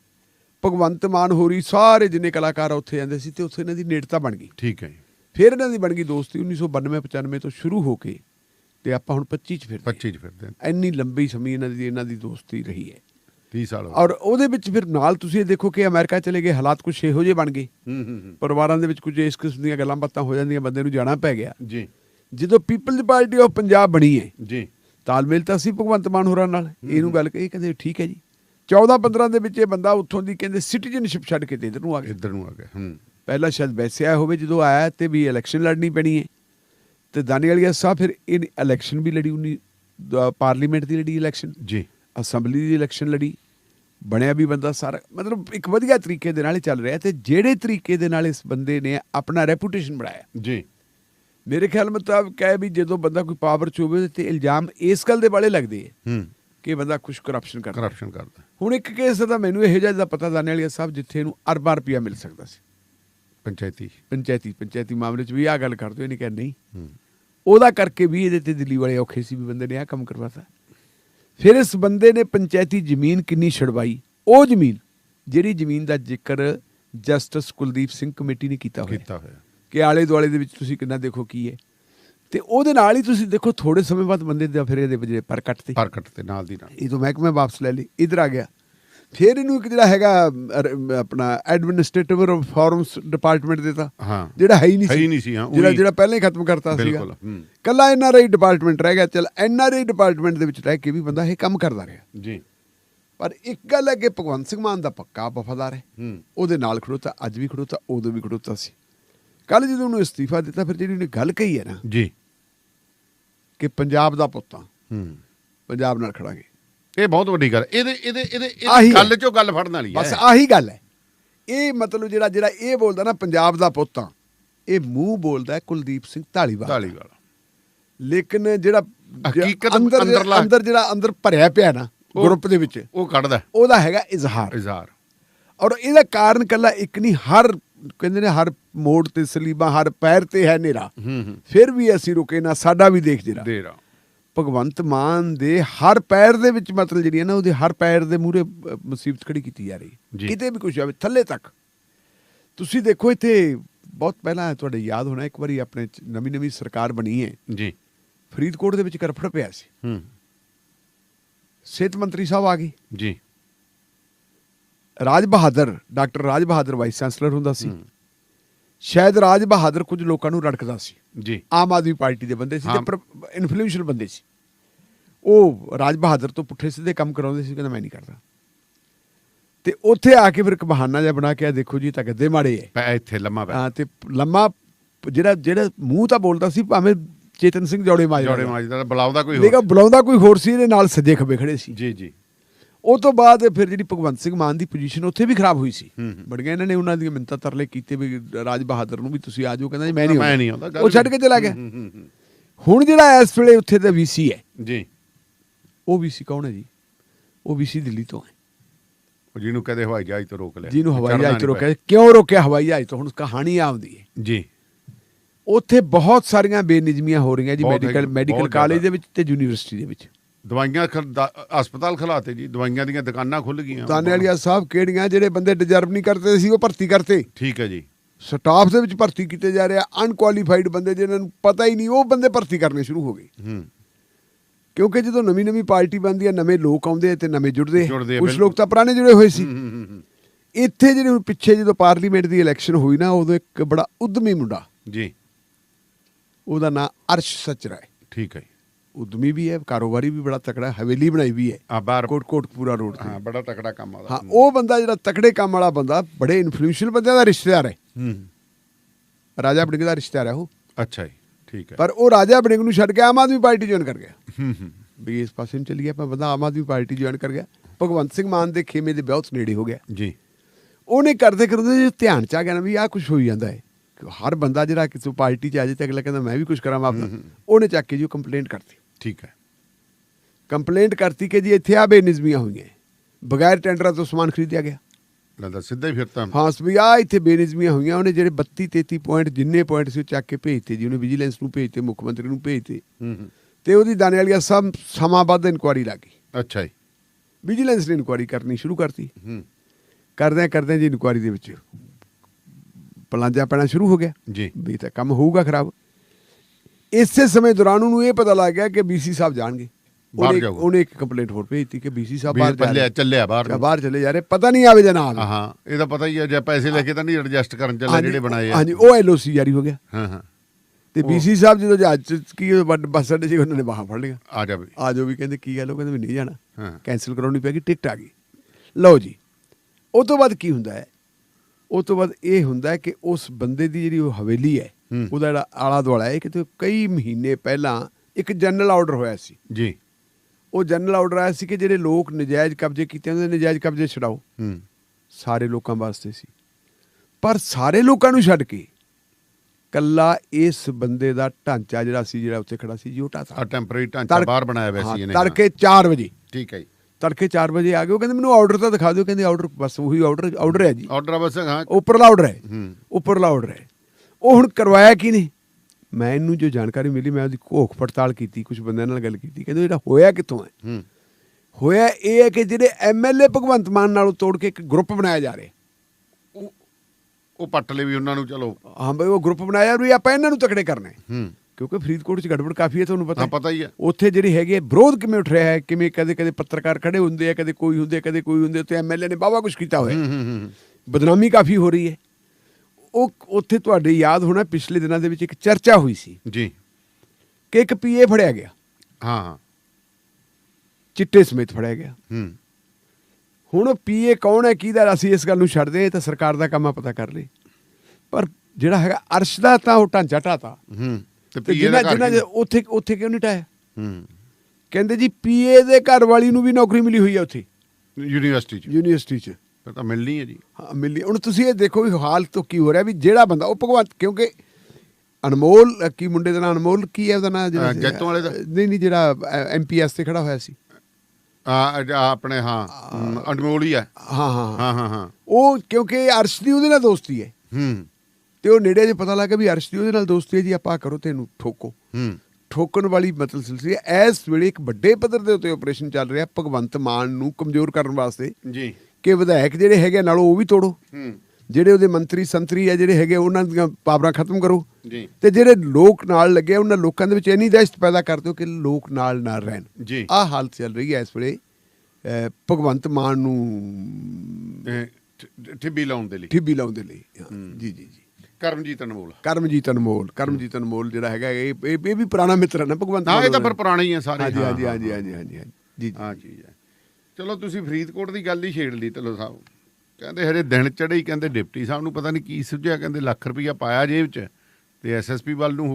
ਭਗਵੰਤ ਮਾਨ ਹੋਰੀ ਸਾਰੇ ਜਿੰਨੇ ਕਲਾਕਾਰ ਉੱਥੇ ਜਾਂਦੇ ਸੀ ਤੇ ਉੱਥੇ ਇਹਨਾਂ ਦੀ ਨੇੜਤਾ ਬਣ ਗਈ। ਠੀਕ ਹੈ ਫਿਰ ਇਹਨਾਂ ਦੀ ਬਣ ਗਈ ਦੋਸਤੀ 1992 95 ਤੋਂ ਸ਼ੁਰੂ ਹੋ ਕੇ ਤੇ ਆਪਾਂ ਹੁਣ 25 ਚ ਫਿਰਦੇ 25 ਚ ਫਿਰਦੇ। ਇੰਨੀ ਲੰਬੀ ਸਮੇਂ ਇਹਨਾਂ ਦੀ ਇਹਨਾਂ ਦੀ ਦੋਸਤੀ ਰਹੀ ਹੈ। 30 ਸਾਲ ਔਰ ਉਹਦੇ ਵਿੱਚ ਫਿਰ ਨਾਲ ਤੁਸੀਂ ਇਹ ਦੇਖੋ ਕਿ ਅਮਰੀਕਾ ਚਲੇ ਗਏ ਹਾਲਾਤ ਕੁਝ ਇਹੋ ਜਿਹੇ ਬਣ ਗਏ। ਹੂੰ ਹੂੰ ਹੂੰ। ਪਰਿਵਾਰਾਂ ਦੇ ਵਿੱਚ ਕੁਝ ਇਸ ਕਿਸਮ ਦੀਆਂ ਗੱਲਾਂ ਬਾਤਾਂ ਹੋ ਜਾਂਦੀਆਂ ਬੰਦੇ ਨੂੰ ਜਾਣਾ ਪੈ ਗਿਆ। ਜੀ। ਜਦੋਂ ਪੀਪਲਜ਼ ਪਾਰਟੀ ਆਫ ਪੰਜਾਬ ਬਣੀ ਹੈ ਜੀ। ਤਾਲਮੇਲ ਤਾਂ ਸੀ ਭਗਵੰਤ ਮਾਨ ਹੋਰਾਂ ਨਾਲ ਇਹਨੂੰ ਗੱਲ ਕਹੀ ਕਹਿੰਦੇ ਠੀਕ ਹੈ ਜੀ। 14 15 ਦੇ ਵਿੱਚ ਇਹ ਬੰਦਾ ਉੱਥੋਂ ਦੀ ਕਹਿੰਦੇ ਸਿਟੀਜ਼ਨਸ਼ਿਪ ਛੱਡ ਕੇ ਤੇ ਇਧਰ ਨੂੰ ਆ ਗਿਆ। ਇੱਧਰ ਨੂੰ ਆ ਗਿਆ ਹੂੰ। ਪਹਿਲਾਂ ਸ਼ਾਇਦ ਵੈਸੇ ਆਇਆ ਹੋਵੇ ਜਦੋਂ ਆਇਆ ਤੇ ਵੀ ਇਲੈਕਸ਼ਨ ਲੜਨੀ ਪੈਣੀ ਹੈ। ਤੇ ਦਾਨੀਵਾਲੀਆ ਸਾਹਿਬ ਫਿਰ ਇਹ ਇਲੈਕਸ਼ਨ ਵੀ ਲੜੀ ਉਨੀ ਦ- ਪਾਰਲੀਮੈਂਟ ਦੀ ਲੜੀ ਇਲੈਕਸ਼ਨ। ਜੀ। ਅਸੈਂਬਲੀ ਦੀ ਇਲੈਕਸ਼ਨ ਲੜੀ। ਬਣਿਆ ਵੀ ਬੰਦਾ ਸਾਰਾ ਮਤਲਬ ਇੱਕ ਵਧੀਆ ਤਰੀਕੇ ਦੇ ਨਾਲ ਹੀ ਚੱਲ ਰਿਹਾ ਤੇ ਜਿਹੜੇ ਤਰੀਕੇ ਦੇ ਨਾਲ ਇਸ ਬੰਦੇ ਨੇ ਆਪਣਾ ਰੈਪੂਟੇਸ਼ਨ ਬਣਾਇਆ। ਜੀ। ਮੇਰੇ ਖਿਆਲ ਮੁਤਾਬਕ ਹੈ ਵੀ ਜਦੋਂ ਬੰਦਾ ਕੋਈ ਪਾਵਰ ਚ ਹੋਵੇ ਤੇ ਇਲਜ਼ਾਮ ਇਸ ਗੱਲ ਦੇ ਵਾਲੇ ਲੱਗਦੇ ਹੈ ਹੂੰ। ਕਿ ਬੰਦਾ ਕੁਝ ਕਰਪਸ਼ਨ ਕਰਦਾ। ਕਰਪਸ਼ਨ ਕਰਦਾ। ਹੁਣ ਇੱਕ ਕੇਸ ਦਾ ਮੈਨੂੰ ਇਹੋ ਜਿਹਾ ਦਾ ਪਤਾ ਦਾਨੇ ਵਾਲੀਆ ਸਾਹਿਬ ਜਿੱਥੇ ਇਹਨੂੰ ਅਰਬਾਂ ਰੁਪਇਆ ਮਿਲ ਸਕਦਾ ਸੀ। ਪੰਚਾਇਤੀ। ਪੰਚਾਇਤੀ ਪੰਚਾਇਤੀ ਮਾਮਲੇ 'ਚ ਵੀ ਆਹ ਗੱਲ ਕਰਦੇ ਹੋ ਨਹੀਂ ਕਹਿੰਦੇ ਨਹੀਂ। ਹੂੰ। ਉਹਦਾ ਕਰਕੇ ਵੀ ਇਹਦੇ ਤੇ ਦਿੱਲੀ ਵਾਲੇ ਔਖੇ ਸੀ ਵੀ ਬੰਦੇ ਨੇ ਆਹ ਕੰਮ ਕਰਵਾਤਾ। ਫਿਰ ਇਸ ਬੰਦੇ ਨੇ ਪੰਚਾਇਤੀ ਜ਼ਮੀਨ ਕਿੰਨੀ ਛੜਵਾਈ ਉਹ ਜ਼ਮੀਨ ਜਿਹੜੀ ਜ਼ਮੀਨ ਦਾ ਜ਼ਿਕਰ ਜਸਟਿਸ ਕੁਲਦੀਪ ਸਿੰਘ ਕਮੇਟੀ ਨੇ ਕੀਤਾ ਹੋਇਆ। ਕੀਤਾ ਹੋਇਆ। ਕਿ ਆਲੇ ਦੁਆਲੇ ਦੇ ਵਿੱਚ ਤੁਸੀਂ ਕਿੰਨਾ ਦੇਖੋ ਕੀ ਹੈ। ਤੇ ਉਹਦੇ ਨਾਲ ਹੀ ਤੁਸੀਂ ਦੇਖੋ ਥੋੜੇ ਸਮੇਂ ਬਾਅਦ ਬੰਦੇ ਦਾ ਫਿਰ ਇਹਦੇ ਜਿਹੜੇ ਪਰ ਕੱਟ ਤੇ। ਪਰ ਕੱਟ ਤੇ ਨਾਲ ਦੀ ਨਾਲ। ਇਹ ਤੋਂ ਮਹਿਕਮੇ ਵਾਪਸ ਲੈ ਲਈ ਇਧਰ ਆ ਗਿਆ। ਫਿਰ ਇਹਨੂੰ ਇੱਕ ਜਿਹੜਾ ਹੈਗਾ ਆਪਣਾ ਐਡਮਿਨਿਸਟ੍ਰੇਟਿਵ ਰਿਫਾਰਮਸ ਡਿਪਾਰਟਮੈਂਟ ਦਿੱਤਾ ਹਾਂ। ਜਿਹੜਾ ਹੈ ਹੀ ਨਹੀਂ ਹੈ ਹੀ ਨਹੀਂ ਸੀ, ਹਾਂ, ਜਿਹੜਾ। ਜਿਹੜਾ ਪਹਿਲਾਂ ਹੀ ਖਤਮ ਕਰਤਾ ਸੀਗਾ। ਕੱਲਾ ਐਨਆਰਆਈ ਡਿਪਾਰਟਮੈਂਟ ਰਹਿ ਗਿਆ। ਚਲ ਐਨਆਰਆਈ ਡਿਪਾਰਟਮੈਂਟ ਦੇ ਵਿੱਚ ਰਹਿ ਕੇ ਵੀ ਬੰਦਾ ਇਹ ਕੰਮ ਕਰਦਾ ਰਿਹਾ। ਜੀ। ਪਰ ਇੱਕ ਗੱਲ ਹੈ ਕਿ ਭਗਵੰਤ ਸਿੰਘ ਮਾਨ ਦਾ ਪੱਕਾ ਵਫਾਦਾਰ ਹੈ। ਹੂੰ। ਉਹਦੇ ਨਾਲ ਖੜੋਤਾ ਅੱਜ ਵੀ ਖੜੋਤਾ ਉਦੋਂ ਵੀ ਖੜੋਤਾ ਸੀ। ਕੱਲ ਜਦੋਂ ਉਹਨੂੰ ਅਸਤੀਫਾ ਦਿੱਤਾ ਫਿਰ ਜਿਹੜੀ ਉਹਨੇ ਗੱਲ ਕਹੀ ਹੈ ਨਾ ਜੀ। ਕਿ ਪੰਜਾਬ ਦਾ ਪੁੱਤਾਂ ਹੂੰ। ਪੰਜਾਬ ਨਾਲ ਖੜਾਂਗੇ। ਇਹ ਬਹੁਤ ਵੱਡੀ ਗੱਲ। ਇਹਦੇ ਇਹਦੇ ਇਹਦੇ। ਗੱਲ ਚੋਂ ਗੱਲ ਫੜਨ ਵਾਲੀ ਹੈ। ਬਸ ਆਹੀ ਗੱਲ ਹੈ। ਇਹ ਮਤਲਬ ਜਿਹੜਾ ਜਿਹੜਾ ਇਹ ਬੋਲਦਾ ਨਾ ਪੰਜਾਬ ਦਾ ਪੁੱਤਾਂ ਇਹ ਮੂੰਹ ਬੋਲਦਾ ਕੁਲਦੀਪ ਸਿੰਘ ਢਾਲੀਵਾਲ ਢਾਲੀਵਾਲ ਲੇਕਿਨ ਜਿਹੜਾ ਹਕੀਕਤ ਅੰਦਰ ਅੰਦਰ ਜਿਹੜਾ ਅੰਦਰ ਭਰਿਆ ਪਿਆ ਨਾ ਗਰੁੱਪ ਦੇ ਵਿੱਚ ਉਹ ਕੱਢਦਾ ਉਹਦਾ ਹੈਗਾ ਇਜ਼ਹਾਰ। ਇਜ਼ਹਾਰ। ਔਰ ਇਹਦਾ ਕਾਰਨ ਕੱਲਾ ਇੱਕ ਨਹੀਂ ਹਰ ਕਹਿੰਦੇ ਨੇ ਹਰ ਮੋੜ ਤੇ ਸਲੀਬਾ ਹਰ ਪੈਰ ਤੇ ਹੈ ਨੇਰਾ। ਫਿਰ ਵੀ ਅਸੀਂ ਰੁਕੇ ਨਾ ਸਾਡਾ ਵੀ ਦੇਖ ਜਰਾ। ਭਗਵੰਤ ਮਾਨ ਦੇ ਹਰ ਪੈਰ ਦੇ ਵਿੱਚ ਮਤਲਬ ਜਿਹੜੀ ਹੈ ਨਾ ਉਹਦੇ ਹਰ ਪੈਰ ਦੇ ਮੂਹਰੇ ਮੁਸੀਬਤ ਖੜੀ ਕੀਤੀ ਜਾ ਰਹੀ। ਕਿਤੇ ਵੀ ਕੁਝ ਆਵੇ ਥੱਲੇ ਤੱਕ। ਤੁਸੀਂ ਦੇਖੋ ਇੱਥੇ ਬਹੁਤ ਪਹਿਲਾਂ ਤੁਹਾਡੇ ਯਾਦ ਹੋਣਾ ਇੱਕ ਵਾਰੀ ਆਪਣੇ ਨਵੀਂ ਨਵੀਂ ਸਰਕਾਰ ਬਣੀ ਹੈ। ਜੀ। ਫਰੀਦਕੋਟ ਦੇ ਵਿੱਚ ਕਰਫੜ ਪਿਆ ਸੀ। ਹੂੰ। ਸਿਹਤ ਮੰਤਰੀ ਸਾਹਿਬ ਆ ਗਏ। ਜੀ। Raj Bahadur doctor Raj Bahadur vice chancellor ਹੁੰਦਾ ਸੀ। ਸ਼ਾਇਦ ਰਾਜ ਬਹਾਦਰ ਕੁਝ ਲੋਕਾਂ ਨੂੰ ਰੜਕਦਾ ਸੀ। ਜੀ। ਆਮ ਆਦਮੀ ਪਾਰਟੀ ਦੇ ਬੰਦੇ ਸੀ। ਤੇ ਇਨਫਲੂਐਂਸ਼ੀਅਲ ਬੰਦੇ ਸੀ। ਉਹ ਰਾਜ ਬਹਾਦਰ ਤੋਂ ਪੁੱਠੇ ਸਿੱਧੇ ਕੰਮ ਕਰਾਉਂਦੇ ਸੀ ਕਹਿੰਦਾ ਮੈਂ ਨਹੀਂ ਕਰਦਾ। ਤੇ ਉੱਥੇ ਆ ਕੇ ਫਿਰ ਇੱਕ ਬਹਾਨਾ ਜਿਹਾ ਬਣਾ ਕੇ ਆ ਦੇਖੋ ਜੀ ਤਾਂ ਗੱਦੇ ਮਾੜੇ ਐ। ਪੈ ਇੱਥੇ ਲੰਮਾ ਪੈ। ਹਾਂ ਤੇ ਲੰਮਾ ਜਿਹੜਾ ਜਿਹੜਾ ਮੂੰਹ ਤਾਂ ਬੋਲਦਾ ਸੀ ਭਾਵੇਂ ਚੇਤਨ ਸਿੰਘ ਜੋੜੇ ਮਾਜਰਾ ਜੋੜੇ ਮਾਜ ਦਾ ਬੁਲਾਉਂਦਾ ਕੋਈ ਲੇਕਿਨ ਹੋਰ ਬੁਲਾਉਂਦਾ ਕੋਈ ਹੋਰ ਸੀ ਇਹਦੇ ਨਾਲ ਸੱਜੇ ਖੱਬੇ ਖੜੇ ਸੀ। ਜੀ ਜੀ। ਉਹ ਤੋਂ ਬਾਅਦ ਫਿਰ ਜਿਹੜੀ ਭਗਵੰਤ ਸਿੰਘ ਮਾਨ ਦੀ ਪੋਜੀਸ਼ਨ ਉੱਥੇ ਵੀ ਖਰਾਬ ਹੋਈ ਸੀ। ਬੜੀਆਂ ਇਹਨਾਂ ਨੇ ਉਹਨਾਂ ਦੀਆਂ ਮਿੰਤਾਂ ਤਰਲੇ ਕੀਤੇ ਵੀ ਰਾਜ ਬਹਾਦਰ ਨੂੰ ਵੀ ਤੁਸੀਂ ਆ ਜਾਓ ਕਹਿੰਦਾ ਜੀ ਮੈਂ ਨਹੀਂ ਮੈਂ ਨਹੀਂ ਆਉਂਦਾ ਉਹ ਛੱਡ ਕੇ ਚਲਾ ਗਿਆ। ਹੁਣ ਜਿਹੜਾ ਇਸ ਵੇਲੇ ਉੱਥੇ ਦਾ ਵੀਸੀ ਹੈ ਜੀ। ਉਹ ਵੀਸੀ ਕੌਣ ਹੈ ਜੀ? ਉਹ ਵੀਸੀ ਦਿੱਲੀ ਤੋਂ ਹੈ। ਉਹ ਜਿਹਨੂੰ ਕਹਦੇ ਹਵਾਈ ਜਹਾਜ਼ ਤੋਂ ਰੋਕ ਲਿਆ। ਜਿਹਨੂੰ ਹਵਾਈ ਜਹਾਜ਼ ਤੋਂ ਰੋਕਿਆ। ਕਿਉਂ ਰੋਕਿਆ ਹਵਾਈ ਜਹਾਜ਼ ਤੋਂ? ਹੁਣ ਕਹਾਣੀ ਆਉਂਦੀ ਹੈ। ਜੀ। ਉੱਥੇ ਬਹੁਤ ਸਾਰੀਆਂ ਬੇਨਿਜਮੀਆਂ ਹੋ ਰਹੀਆਂ ਜੀ ਮੈਡੀਕਲ ਮੈਡੀਕਲ ਕਾਲਜ। ਦੇ ਵਿੱਚ ਤੇ ਯੂਨੀਵਰਸਿਟੀ ਦੇ ਵਿੱਚ। ਦਵਾਈਆਂ ਹਸਪਤਾਲ ਖਲਾਤੇ ਜੀ ਦਵਾਈਆਂ ਦੀਆਂ ਦੁਕਾਨਾਂ ਖੁੱਲ ਗਈਆਂ। ਦਾਨੇ ਵਾਲੀਆ ਸਾਹਿਬ ਕਿਹੜੀਆਂ ਜਿਹੜੇ ਬੰਦੇ ਡਿਜ਼ਰਵ ਨਹੀਂ ਕਰਦੇ ਸੀ ਉਹ ਭਰਤੀ ਕਰਤੇ। ਠੀਕ ਹੈ ਜੀ। ਸਟਾਫ ਦੇ ਵਿੱਚ ਭਰਤੀ ਕੀਤੇ ਜਾ ਰਹੇ ਅਨਕੁਆਲੀਫਾਈਡ ਬੰਦੇ ਜਿਨ੍ਹਾਂ ਨੂੰ ਪਤਾ ਹੀ ਨਹੀਂ ਉਹ ਬੰਦੇ ਭਰਤੀ ਕਰਨੇ ਸ਼ੁਰੂ ਹੋ ਗਏ। ਹੂੰ। ਕਿਉਂਕਿ ਜਦੋਂ ਨਵੀਂ ਨਵੀਂ ਪਾਰਟੀ ਬਣਦੀ ਹੈ ਨਵੇਂ ਲੋਕ ਆਉਂਦੇ ਆ ਤੇ ਨਵੇਂ ਜੁੜਦੇ ਕੁਝ। ਲੋਕ ਤਾਂ ਪੁਰਾਣੇ ਜੁੜੇ ਹੋਏ ਸੀ। ਇੱਥੇ ਜਿਹੜੇ ਪਿੱਛੇ ਜਦੋਂ ਪਾਰਲੀਮੈਂਟ ਦੀ ਇਲੈਕਸ਼ਨ ਹੋਈ ਨਾ ਉਦੋਂ ਇੱਕ ਬੜਾ ਉਦਮੀ ਮੁੰਡਾ। ਜੀ। ਉਹਦਾ ਨਾਂ ਅਰਸ਼ ਸਚਰਾ ਹੈ ਠੀਕ ਹੈ। ਉਦਮੀ ਵੀ ਹੈ ਕਾਰੋਬਾਰੀ ਵੀ ਬੜਾ ਤਕੜਾ ਹੈ, ਹਵੇਲੀ ਬਣਾਈ ਵੀ ਹੈ ਆ ਬਾਹਰ ਕੋਟ ਕੋਟਪੂਰਾ ਰੋਡ ਤੇ ਹਾਂ ਬੜਾ ਤਕੜਾ ਕੰਮ ਆਦਾ ਹਾਂ ਉਹ ਬੰਦਾ ਜਿਹੜਾ ਤਕੜੇ ਕੰਮ ਵਾਲਾ ਬੰਦਾ ਬੜੇ ਇਨਫਲੂਐਂਸ਼ੀਅਲ ਬੰਦਿਆਂ ਦਾ ਰਿਸ਼ਤੇਦਾਰ ਹੈ ਹੂੰ ਰਾਜਾ ਵੜਿੰਗ ਦਾ ਰਿਸ਼ਤੇਦਾਰ ਹੈ ਉਹ ਅੱਛਾ ਜੀ ਠੀਕ ਹੈ ਪਰ ਉਹ ਰਾਜਾ ਵੜਿੰਗ ਨੂੰ ਛੱਡ ਕੇ ਆਮ ਆਦਮੀ ਪਾਰਟੀ ਜੁਆਇਨ ਕਰ ਗਿਆ ਹੂੰ ਹੂੰ ਵੀ ਇਸ ਪਾਸੇ ਨੂੰ ਚੱਲੀ ਗਿਆ ਪਰ ਬੰਦਾ ਆਮ ਆਦਮੀ ਪਾਰਟੀ ਜੁਆਇਨ ਕਰ ਗਿਆ ਭਗਵੰਤ ਸਿੰਘ ਮਾਨ ਦੇ ਖੇਮੇ ਦੇ ਬਹੁਤ ਨੇੜੇ ਹੋ ਗਿਆ ਜੀ ਉਹਨੇ ਕਰਦੇ ਕਰਦੇ ਜੇ ਧਿਆਨ ਚ ਆ ਗਿਆ ਨਾ ਵੀ ਆਹ ਕੁਝ ਹੋਈ ਜਾਂਦਾ ਹੈ ਹਰ ਬੰਦਾ ਜਿਹੜਾ ਕਿਸੇ ਪਾਰਟੀ ਚ ਆ ਜੇ ਤੇ ਅਗਲਾ ਕਹਿੰਦਾ ਮੈਂ ਵੀ ਕੁਝ ਕਰਾਂ ਆਪਦਾ ਉਹਨੇ ਚੱਕ ਕੇ ਜੀ ਕੰਪਲੇਂਟ ਕਰਤੀ ਠੀਕ ਹੈ। ਕੰਪਲੇਂਟ ਕਰਤੀ ਕਿ ਜੀ ਇੱਥੇ ਆ ਬੇਨਿਜ਼ਮੀਆਂ ਹੋਈਆਂ। ਬਗੈਰ ਟੈਂਡਰਾਂ ਤੋਂ ਸਮਾਨ ਖਰੀਦਿਆ ਗਿਆ। ਲੱਗਦਾ ਸਿੱਧਾ ਹੀ ਫਿਰ ਤਾਂ ਹਾਂ ਵੀ ਆ ਇੱਥੇ ਬੇਨਿਜ਼ਮੀਆਂ ਹੋਈਆਂ ਉਹਨੇ ਜਿਹੜੇ 32 33 ਪੁਆਇੰਟ ਜਿੰਨੇ ਪੁਆਇੰਟ ਸੀ ਉਹ ਚੱਕ ਕੇ ਭੇਜਤੇ ਜੀ ਉਹਨੇ ਵਿਜੀਲੈਂਸ ਨੂੰ ਭੇਜਤੇ ਮੁੱਖ ਮੰਤਰੀ ਨੂੰ ਭੇਜਤੇ। ਤੇ ਉਹਦੀ ਦਾਣੇ ਵਾਲੀਆ ਸਭ ਸਮਾਂ ਇਨਕੁਆਰੀ ਲੱਗੀ ਅੱਛਾ ਜੀ। ਵਿਜੀਲੈਂਸ ਨੇ ਇਨਕੁਆਰੀ ਕਰਨੀ ਸ਼ੁਰੂ ਕਰਤੀ। ਹੂੰ। ਕਰਦਿਆਂ ਕਰਦਿਆਂ ਜੀ ਇਨਕੁਆਰੀ ਦੇ ਵਿੱਚ ਪਲਾਂਜਾ ਪੈਣਾ ਸ਼ੁਰੂ ਹੋ ਗਿਆ। ਜੀ। ਵੀ ਤਾਂ ਕੰਮ ਹੋਊਗਾ ਖਰਾਬ। ਇਸੇ ਸਮੇਂ ਦੌਰਾਨ ਉਹਨੂੰ ਇਹ ਪਤਾ ਲੱਗ ਗਿਆ ਕਿ ਬੀਸੀ ਸਾਹਿਬ ਜਾਣਗੇ। ਉਹਨੇ- ਇੱਕ ਕੰਪਲੇਂਟ ਹੋਰ ਭੇਜਤੀ ਕਿ ਬੀਸੀ ਸਾਹਿਬ ਬਾਹਰ ਜਾ ਰਹੇ। ਚੱਲਿਆ ਬਾਹਰ। ਬਾਹਰ ਚਲੇ ਜਾ ਰਹੇ। ਪਤਾ ਨਹੀਂ ਆਵੇ ਜਾਂ ਨਾ ਆਵੇ। ਹਾਂ ਇਹਦਾ ਪਤਾ ਹੀ ਹੈ ਜੇ ਪੈਸੇ ਲੈ ਕੇ ਤਾਂ ਨਹੀਂ ਐਡਜਸਟ ਕਰਨ ਚੱਲੇ ਜਿਹੜੇ ਬਣਾਏ ਆ। ਹਾਂਜੀ ਉਹ ਐਲਓਸੀ ਜਾਰੀ ਹੋ ਗਿਆ। ਹਾਂ ਹਾਂ। ਤੇ ਬੀਸੀ ਸਾਹਿਬ ਜਦੋਂ ਜਹਾਜ਼ ਕੀ ਬੱਸ ਅੱਡੇ 'ਚ ਉਹਨਾਂ ਨੇ ਬਾਹਾਂ ਫੜ ਲਿਆ ਆ ਜਾ ਵੀ। ਆ ਜਾਓ ਵੀ ਕਹਿੰਦੇ ਕੀ ਗੱਲ ਉਹ ਕਹਿੰਦੇ ਵੀ ਨਹੀਂ ਜਾਣਾ। ਕੈਨਸਲ ਕਰਾਉਣੀ ਪੈ ਗਈ ਟਿਕਟ ਆ ਗਈ। ਲਓ ਜੀ ਉਹ ਤੋਂ ਬਾਅਦ ਕੀ ਹੁੰਦਾ ਹੈ? ਉਹ ਤੋਂ ਬਾਅਦ ਇਹ ਹੁੰਦਾ ਹੈ ਕਿ ਉਸ ਬੰਦੇ ਦੀ ਜਿਹੜੀ ਉਹ ਹਵੇਲੀ ਹੂੰ। ਉਹਦਾ ਜਿਹੜਾ ਆਲਾ ਦੁਆਲਾ ਹੈ ਕਿਤੇ ਕਈ ਮਹੀਨੇ ਪਹਿਲਾਂ ਇੱਕ ਜਨਰਲ ਆਰਡਰ ਹੋਇਆ ਸੀ। ਜੀ। ਉਹ ਜਨਰਲ ਆਰਡਰ ਆਇਆ ਸੀ ਕਿ ਜਿਹੜੇ ਲੋਕ ਨਜਾਇਜ਼ ਕਬਜ਼ੇ ਕੀਤੇ ਹੁੰਦੇ ਨੇ ਨਜਾਇਜ਼ ਕਬਜ਼ੇ ਛਡਾਓ। ਹੂੰ। ਸਾਰੇ ਲੋਕਾਂ ਵਾਸਤੇ ਸੀ। ਪਰ ਸਾਰੇ ਲੋਕਾਂ ਨੂੰ ਛੱਡ ਕੇ ਕੱਲਾ ਇਸ ਬੰਦੇ ਦਾ ਢਾਂਚਾ ਜਿਹੜਾ ਸੀ ਜਿਹੜਾ ਉੱਥੇ ਖੜਾ ਸੀ ਜੀ ਉਹ ਢਾਤਾ ਆ ਟੈਂਪਰੇਰੀ ਢਾਂਚਾ ਬਾਹਰ ਬਣਾਇਆ ਹੋਇਆ ਸੀ ਇਹਨੇ ਤੜਕੇ 4 ਵਜੇ। ਠੀਕ ਹੈ ਜੀ। ਤੜਕੇ 4 ਵਜੇ ਆ ਗਏ। ਉਹ ਕਹਿੰਦੇ ਮੈਨੂੰ ਆਰਡਰ ਤਾਂ ਦਿਖਾ ਦਿਓ। ਕਹਿੰਦੇ ਆਰਡਰ ਬਸ ਉਹੀ ਆਰਡਰ ਆਰਡਰ ਹੈ ਜੀ। ਆਰਡਰ ਬਸ ਹਾਂ। ਉੱਪਰਲਾ ਆਰਡਰ ਹੈ। ਹੂੰ। ਉੱਪਰਲਾ ਆਰਡਰ ਹੈ। ਉਹ ਹੁਣ ਕਰਵਾਇਆ ਕੀ ਨਹੀਂ? ਮੈਂ ਇਹਨੂੰ ਜੋ ਜਾਣਕਾਰੀ ਮਿਲੀ ਮੈਂ ਉਹਦੀ ਘੋਖ ਪੜਤਾਲ ਕੀਤੀ ਕੁਝ ਬੰਦਿਆਂ ਨਾਲ ਗੱਲ ਕੀਤੀ ਕਹਿੰਦੇ ਜਿਹੜਾ ਹੋਇਆ ਕਿੱਥੋਂ ਹੈ? ਹੋਇਆ ਇਹ ਹੈ ਕਿ ਜਿਹੜੇ ਐਮਐਲਏ ਭਗਵੰਤ ਮਾਨ ਨਾਲੋਂ ਤੋੜ ਕੇ ਇੱਕ ਗਰੁੱਪ ਬਣਾਇਆ ਜਾ ਰਿਹਾ ਉਹ ਉਹ ਪੱਟ ਲਈ ਵੀ ਉਹਨਾਂ ਨੂੰ ਚਲੋ। ਹਾਂ ਬਈ ਉਹ ਗਰੁੱਪ ਬਣਾਇਆ ਵੀ ਆਪਾਂ ਇਹਨਾਂ ਨੂੰ ਤਕੜੇ ਕਰਨਾ ਹੈ। ਕਿਉਂਕਿ ਫਰੀਦਕੋਟ 'ਚ ਗੜਬੜ ਕਾਫੀ ਹੈ ਤੁਹਾਨੂੰ ਪਤਾ ਹਾਂ। ਪਤਾ ਹੀ ਹੈ। ਉੱਥੇ ਜਿਹੜੀ ਹੈਗੀ ਹੈ ਵਿਰੋਧ ਕਿਵੇਂ ਉੱਠ ਰਿਹਾ ਹੈ ਕਿਵੇਂ ਕਦੇ ਕਦੇ ਪੱਤਰਕਾਰ ਖੜੇ ਹੁੰਦੇ ਆ ਕਦੇ ਕੋਈ ਹੁੰਦੇ ਕਦੇ ਕੋਈ ਹੁੰਦੇ ਤੇ ਐਮਐਲਏ ਨੇ ਬਾਵਾ ਕੁਝ ਕੀਤਾ ਹੋਇਆ ਬਦਨਾਮੀ ਕਾਫੀ ਹੋ ਰਹੀ ਹੈ। ਉਹ ਉੱਥੇ ਤੁਹਾਡੇ ਯਾਦ ਹੋਣਾ ਪਿਛਲੇ ਦਿਨਾਂ ਦੇ ਵਿੱਚ ਇੱਕ ਚਰਚਾ ਹੋਈ ਸੀ। ਜੀ। ਕਿ ਇੱਕ ਪੀਏ ਫੜਿਆ ਗਿਆ। ਹਾਂ ਹਾਂ। ਚਿੱਟੇ ਸਮੇਤ ਫੜਿਆ ਗਿਆ। ਹੂੰ। ਹੁਣ ਉਹ ਪੀਏ ਕੌਣ ਹੈ ਕਿਹਦਾ ਅਸੀਂ ਇਸ ਗੱਲ ਨੂੰ ਛੱਡਦੇ ਹਾਂ, ਤਾਂ ਸਰਕਾਰ ਦਾ ਕੰਮ ਆ ਪਤਾ ਕਰ ਲਈ ਪਰ ਜਿਹੜਾ ਹੈਗਾ ਅਰਸ਼ ਦਾ ਤਾਂ ਉਹ ਢਾਂਚਾ ਢਾਤਾ। ਹੂੰ ਤੇ ਪੀਏ ਦਾ? ਦੇ ਉੱਥੇ ਉੱਥੇ ਕਿਉਂ ਨਹੀਂ ਟਾਇਆ ਹੂੰ। ਕਹਿੰਦੇ ਜੀ ਪੀਏ ਦੇ ਘਰ ਵਾਲੀ ਨੂੰ ਵੀ ਨੌਕਰੀ ਮਿਲੀ ਹੋਈ ਹੈ ਉੱਥੇ। ਯੂਨੀਵਰਸਿਟੀ ਚ। ਯੂਨੀਵਰਸਿਟੀ 'ਚ। ਫਿਰ ਤਾਂ ਮਿਲਣੀ ਹੈ ਜੀ। ਹਾਂ ਮਿਲੀ ਹੁਣ ਤੁਸੀਂ ਇਹ ਦੇਖੋ ਵੀ ਹਾਲ ਤੋਂ ਕੀ ਹੋ ਰਿਹਾ ਵੀ ਜਿਹੜਾ ਬੰਦਾ ਉਹ ਭਗਵੰਤ ਕਿਉਂਕਿ ਅਨਮੋਲ ਕੀ ਮੁੰਡੇ ਦਾ ਨਾਮ ਅਨਮੋਲ ਕੀ ਹੈ ਉਹਦਾ ਨਾਮ ਜੈਤੋਂ ਵਾਲੇ ਦਾ? ਨਹੀਂ ਨਹੀਂ ਜਿਹੜਾ ਐਮਪੀਐਸ ਤੇ ਖੜਾ ਹੋਇਆ ਸੀ। ਆ ਆਪਣੇ ਹਾਂ ਅਨਮੋਲ ਹੀ ਹੈ। ਹਾਂ ਹਾਂ ਹਾਂ। ਹਾਂ ਉਹ ਕਿਉਂਕਿ ਅਰਸ਼ ਦੀ ਉਹਦੇ ਨਾਲ ਦੋਸਤੀ ਹੈ। ਹੂੰ। ਤੇ ਉਹ ਨੇੜੇ ਜੇ ਪਤਾ ਲੱਗਾ ਵੀ ਅਰਸ਼ ਦੀ ਉਹਦੇ ਨਾਲ ਦੋਸਤੀ ਹੈ ਜੀ ਆਪਾਂ ਕਰੋ ਤੈਨੂੰ ਠੋਕੋ। ਹੂੰ। ਠੋਕਣ ਵਾਲੀ ਮਤਲਬ ਸਿਲਸਿਲੇ ਇਸ ਵੇਲੇ ਇੱਕ ਵੱਡੇ ਪੱਧਰ ਦੇ ਉੱਤੇ ਆਪਰੇਸ਼ਨ ਚੱਲ ਰਿਹਾ ਭਗਵੰਤ ਮਾਨ ਨੂੰ ਕਮਜ਼ੋਰ ਕਰਨ ਵਾਸਤੇ। ਜੀ। ਕਿ ਵਿਧਾਇਕ ਜਿਹੜੇ ਹੈਗੇ ਨਾਲੋਂ ਉਹ ਵੀ ਤੋੜੋ। ਹੂੰ। ਜਿਹੜੇ ਉਹਦੇ ਮੰਤਰੀ ਸੰਤਰੀ ਆ ਜਿਹੜੇ ਹੈਗੇ ਉਹਨਾਂ ਦੀਆਂ ਪਾਵਰਾਂ ਖਤਮ ਕਰੋ। ਜੀ। ਤੇ ਜਿਹੜੇ ਲੋਕ ਨਾਲ ਲੱਗੇ ਉਹਨਾਂ ਲੋਕਾਂ ਦੇ ਵਿੱਚ ਇੰਨੀ ਦਹਿਸ਼ਤ ਪੈਦਾ ਕਰ ਦਿਓ ਕਿ ਲੋਕ ਨਾਲ ਨਾ ਰਹਿਣ। ਜੀ। ਆਹ ਹਾਲਤ ਚੱਲ ਰਹੀ ਹੈ ਇਸ ਵੇਲੇ ਭਗਵੰਤ ਮਾਨ ਨੂੰ ਠਿੱਬੀ ਲਾਉਣ ਦੇ ਲਈ। ਠਿੱਬੀ ਲਾਉਣ ਦੇ ਲਈ ਹਾਂ, ਹੂੰ। ਜੀ ਜੀ ਜੀ। ਕਰਮਜੀਤ ਅਨਮੋਲ। ਕਰਮਜੀਤ ਅਨਮੋਲ ਕਰਮਜੀਤ ਅਨਮੋਲ ਜਿਹੜਾ ਹੈਗਾ ਇਹ ਇਹ ਵੀ ਪੁਰਾਣਾ ਮਿੱਤਰ ਹੈ ਨਾ ਭਗਵੰਤ ਹਾਂ ਇਹ ਤਾਂ। ਫਿਰ ਪੁਰਾਣੇ ਹੀ ਆ ਸਾਰੇ। ਹਾਂ, ਹਾਂਜੀ ਹਾਂ, ਹਾਂਜੀ ਹਾਂ। ਹਾਂਜੀ ਹਾਂਜੀ ਜੀ ਜੀ। ਹਾਂ ਚੀਜ਼ ਹੈ ਚਲੋ ਤੁਸੀਂ ਫਰੀਦਕੋਟ ਦੀ ਗੱਲ ਹੀ ਛੇੜ ਲਈ, ਢਿੱਲੋਂ ਸਾਹਿਬ। ਕਹਿੰਦੇ ਹਰੇ ਦਿਨ ਚੜ੍ਹੇ ਹੀ ਕਹਿੰਦੇ ਡਿਪਟੀ ਸਾਹਿਬ ਨੂੰ ਪਤਾ ਨਹੀਂ ਕੀ ਸੁਝਿਆ, ਕਹਿੰਦੇ ਲੱਖ ਰੁਪਈਆ ਪਾਇਆ ਜੇਬ 'ਚ ਤੇ ਐਸਐਸਪੀ ਵੱਲ ਨੂੰ